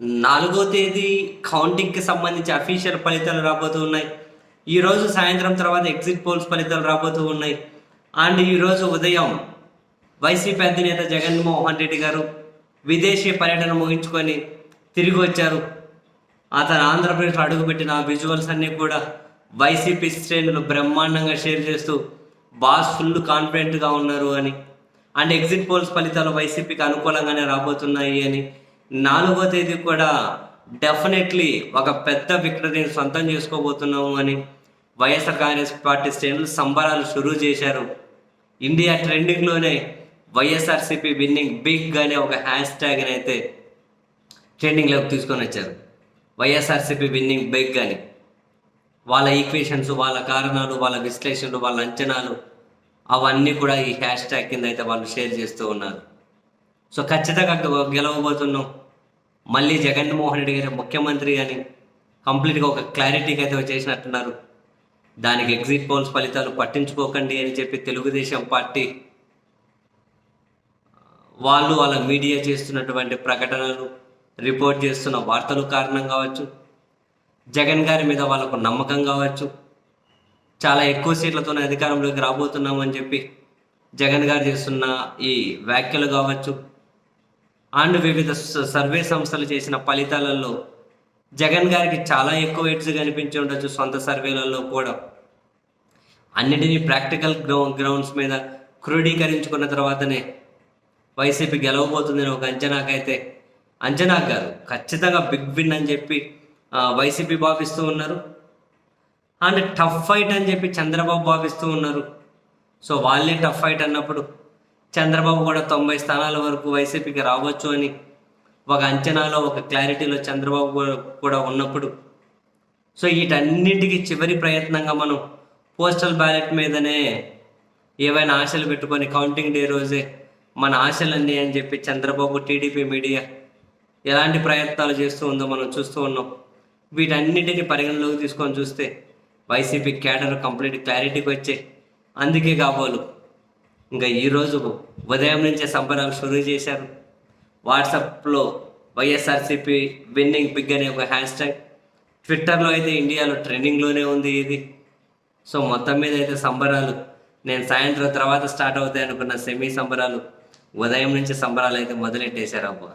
నాలుగో తేదీ కౌంటింగ్కి సంబంధించి అఫీషియల్ ఫలితాలు రాబోతూ ఉన్నాయి. ఈరోజు సాయంత్రం తర్వాత ఎగ్జిట్ పోల్స్ ఫలితాలు రాబోతూ ఉన్నాయి. అండ్ ఈరోజు ఉదయం వైసీపీ అధినేత జగన్మోహన్ రెడ్డి గారు విదేశీ పర్యటన ముగించుకొని తిరిగి వచ్చారు. అతను ఆంధ్రప్రదేశ్లో అడుగుపెట్టిన విజువల్స్ అన్నీ కూడా వైసీపీ శ్రేణులు బ్రహ్మాండంగా షేర్ చేస్తూ బాస్ ఫుల్ కాన్ఫిడెంట్గా ఉన్నారు అని. అండ్ ఎగ్జిట్ పోల్స్ ఫలితాలు వైసీపీకి అనుకూలంగానే రాబోతున్నాయి అని నాలుగో తేదీ కూడా డెఫినెట్లీ ఒక పెద్ద విక్టరీని సొంతం చేసుకోబోతున్నాము అని వైఎస్ఆర్ కాంగ్రెస్ పార్టీ శ్రేణులు సంబరాలు షురూ చేశారు. ఇండియా ట్రెండింగ్లోనే వైఎస్ఆర్సీపీ విన్నింగ్ బిగ్ అనే ఒక హ్యాష్ ట్యాగ్ని అయితే ట్రెండింగ్లోకి తీసుకొని వచ్చారు. వైఎస్ఆర్సీపీ విన్నింగ్ బిగ్ అని వాళ్ళ ఈక్వేషన్స్ వాళ్ళ కారణాలు వాళ్ళ విశ్లేషణలు వాళ్ళ అంచనాలు అవన్నీ కూడా ఈ హ్యాష్ ట్యాగ్ కింద అయితే వాళ్ళు షేర్ చేస్తూ ఉన్నారు. సో ఖచ్చితంగా గెలవబోతున్నాం. మళ్ళీ జగన్మోహన్ రెడ్డి గారి ముఖ్యమంత్రి అని కంప్లీట్గా ఒక క్లారిటీకి అయితే వచ్చేసినట్టున్నారు. దానికి ఎగ్జిట్ పోల్స్ ఫలితాలు పట్టించుకోకండి అని చెప్పి తెలుగుదేశం పార్టీ వాళ్ళు వాళ్ళ మీడియా చేస్తున్నటువంటి ప్రకటనలు రిపోర్ట్ చేస్తున్న వార్తలు కారణం కావచ్చు. జగన్ గారి మీద వాళ్ళకు నమ్మకం కావచ్చు. చాలా ఎక్కువ సీట్లతోనే అధికారంలోకి రాబోతున్నామని చెప్పి జగన్ గారు చేస్తున్న ఈ వ్యాఖ్యలు కావచ్చు. అండ్ వివిధ సర్వే సంస్థలు చేసిన ఫలితాలలో జగన్ గారికి చాలా ఎక్కువ ఎడ్జ్ కనిపించి ఉండొచ్చు సొంత సర్వేలలో కూడా. అన్నిటినీ ప్రాక్టికల్ గ్రౌండ్ గ్రౌండ్స్ మీద క్రోడీకరించుకున్న తర్వాతనే వైసీపీ గెలవబోతుందని ఒక అంచనాకైతే అంచనా గారు ఖచ్చితంగా బిగ్ విన్ అని చెప్పి వైసీపీ భావిస్తూ ఉన్నారు. అండ్ టఫ్ ఫైట్ అని చెప్పి చంద్రబాబు భావిస్తూ ఉన్నారు. సో వాళ్ళే టఫ్ ఫైట్ అన్నప్పుడు చంద్రబాబు కూడా తొంభై స్థానాల వరకు వైసీపీకి రావచ్చు అని ఒక అంచనాలో ఒక క్లారిటీలో చంద్రబాబు కూడా- ఉన్నప్పుడు. సో వీటన్నిటికీ చివరి ప్రయత్నంగా మనం పోస్టల్ బ్యాలెట్ మీదనే ఏవైనా ఆశలు పెట్టుకొని కౌంటింగ్ డే రోజే మన ఆశలన్నీ అని చెప్పి చంద్రబాబు టీడీపీ మీడియా ఎలాంటి ప్రయత్నాలు చేస్తూ ఉందో మనం చూస్తూ ఉన్నాం. వీటన్నిటిని పరిగణలోకి తీసుకొని చూస్తే వైసీపీ క్యాడర్ కంప్లీట్ క్లారిటీకి వచ్చే అందుకే కాబోలు. ఇంకా ఈరోజు ఉదయం నుంచే సంబరాలు షురూ చేశారు. వాట్సాప్లో వైఎస్ఆర్సీపీ విన్నింగ్ బిగ్ అనే ఒక హ్యాష్ ట్యాగ్ ట్విట్టర్లో అయితే ఇండియాలో ట్రెండింగ్లోనే ఉంది ఇది. సో మొత్తం మీద అయితే సంబరాలు నేను సాయంత్రం తర్వాత స్టార్ట్ అవుతాయి అనుకున్న సెమీ సంబరాలు ఉదయం నుంచి సంబరాలు అయితే మొదలెట్టేశారు అబ్బా.